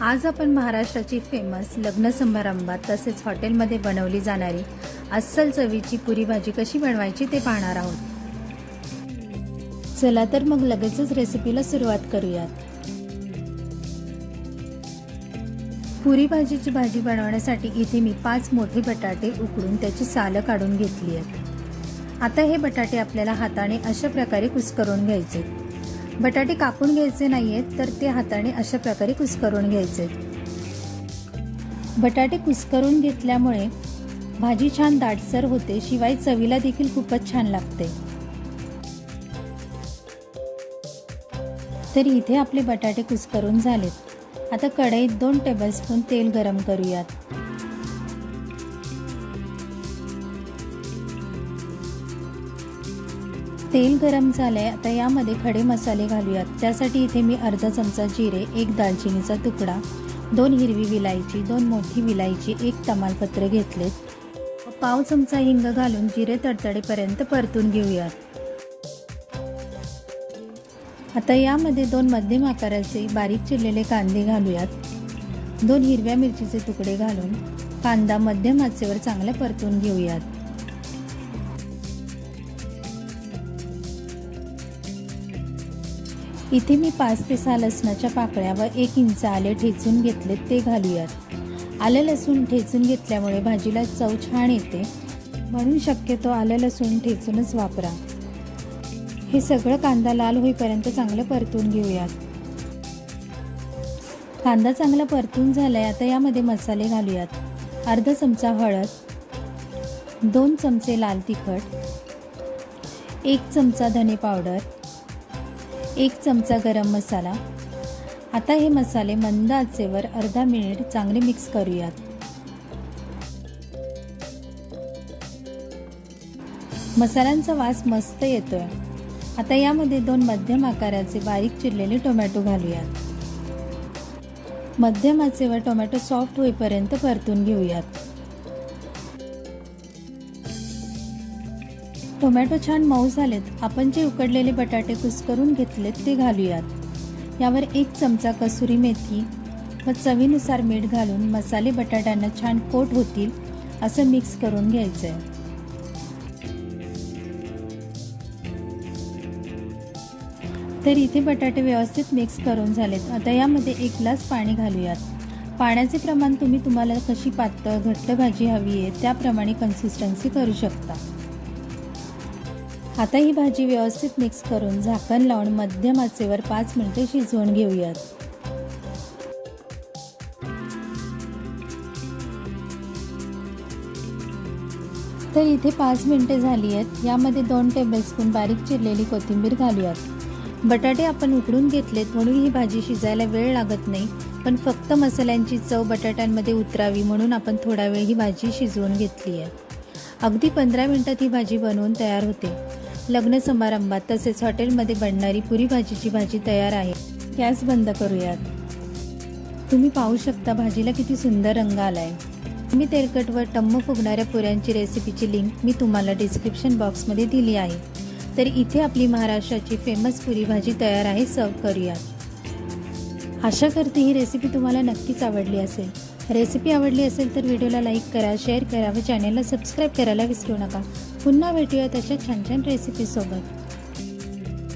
आज आपण महाराष्ट्राची फेमस लग्न समारंभात तसेच हॉटेलमध्ये बनवली जाणारी अस्सल चवीची पुरी भाजी कशी बनवायची ते पाहणार आहोत. चला तर मग लगेचच रेसिपीला सुरुवात करूयात. पुरी भाजीची भाजी बनवण्यासाठी इथे मी पाच मोठे बटाटे उकडून त्याची सालं काढून घेतली आहेत. आता हे बटाटे आपल्याला हाताने अशा प्रकारे कुस्करून घ्यायचे. बटाटे कापून घ्यायचे नाहीयेत तर ते हाताने अशा प्रकारे कुस्करून घ्यायचे. बटाटे कुस्करून घेतल्यामुळे भाजी छान दाटसर होते शिवाय चवीला देखील खूपच छान लागते. तर इथे आपले बटाटे कुस्करून झालेत. आता कढईत दोन टेबलस्पून तेल गरम करूयात. तेल गरम झालंय आता यामध्ये खडे मसाले घालूयात. त्यासाठी इथे मी अर्धा चमचा जिरे एक दालचिनीचा तुकडा दोन हिरवी विलायची दोन मोठी विलायची एक तमालपत्र घेतलेत. पाव चमचा हिंग घालून जिरे तडतडेपर्यंत परतून घेऊयात. आता यामध्ये दोन मध्यम आकाराचे बारीक चिरलेले कांदे घालूयात. दोन हिरव्या मिरचीचे तुकडे घालून कांदा मध्यम आचेवर चांगला परतून घेऊयात. इथे मी पाच ते सहा लसणाच्या पाकळ्या व एक इंच आले ठेचून घेतलेत ते घालूयात. आलं लसूण ठेचून घेतल्यामुळे भाजीला चव छान येते. म्हणून शक्यतो आलं लसूण ठेचूनच वापरा. हे सगळं कांदा लाल होईपर्यंत चांगलं परतून घेऊयात. कांदा चांगला परतून झालाय आता यामध्ये मसाले घालूयात. अर्धा चमचा हळद दोन चमचे लाल तिखट एक चमचा धने पावडर एक चमचा गरम मसाला. आता हे मसाले मंद आचेवर अर्धा मिनिट चांगले मिक्स करूयात. मसाल्यांचा वास मस्त येतोय. आता यामध्ये दोन मध्यम आकाराचे बारीक चिरलेले टोमॅटो घालूयात. मध्यम आचेवर टोमॅटो सॉफ्ट होईपर्यंत परतून घेऊयात. टोमॅटो छान मऊ झालेत. आपण जे उकडलेले बटाटे कुस्करून घेतलेत ते घालूयात. यावर एक चमचा कसुरी मेथी व चवीनुसार मीठ घालून मसाले बटाट्यांना छान कोट होतील असं मिक्स करून घ्यायचं आहे तर इथे बटाटे व्यवस्थित मिक्स करून झालेत. आता यामध्ये एक ग्लास पाणी घालूयात. पाण्याचे प्रमाण तुम्ही तुम्हाला कशी पातळ घट्ट भाजी हवी आहे त्याप्रमाणे कन्सिस्टन्सी करू शकता. आता ही भाजी व्यवस्थित मिक्स करून झाकण लावून मध्यम आचेवर पाच मिनिटे शिजवून घेऊयात. तर इथे पाच मिनिटे झाली आहेत. यामध्ये दोन टेबलस्पून बारीक चिरलेली कोथिंबीर घालूयात. बटाटे आपण उकडून घेतलेत म्हणून ही भाजी शिजायला वेळ लागत नाही. पण फक्त मसाल्यांची चव बटाट्यांमध्ये उतरावी म्हणून आपण थोडा वेळ ही भाजी शिजवून घेतली आहे. अगदी पंधरा मिनटात ही भाजी बनवून तयार होते. लग्न समारंभात तसेच हॉटेलमध्ये बनणारी पुरी भाजीची भाजी तयार आहे. गॅस बंद करूयात. तुम्ही पाहू शकता भाजीला किती सुंदर रंग आलाय. मी तेलकट व टम्म फुगणाऱ्या पुऱ्यांची रेसिपीची लिंक मी तुम्हाला डिस्क्रिप्शन बॉक्समध्ये दिली आहे. तर इथे आपली महाराष्ट्राची फेमस पुरी भाजी तयार आहे. सर्व करूयात. आशा करते ही रेसिपी तुम्हाला नक्कीच आवडली असेल. रेसिपी आवडली असेल तर व्हिडिओला लाईक करा शेअर करा व चॅनलला सबस्क्राईब करायला विसरू नका. पुन्हा भेटूया तशा छान छान रेसिपीसोबत.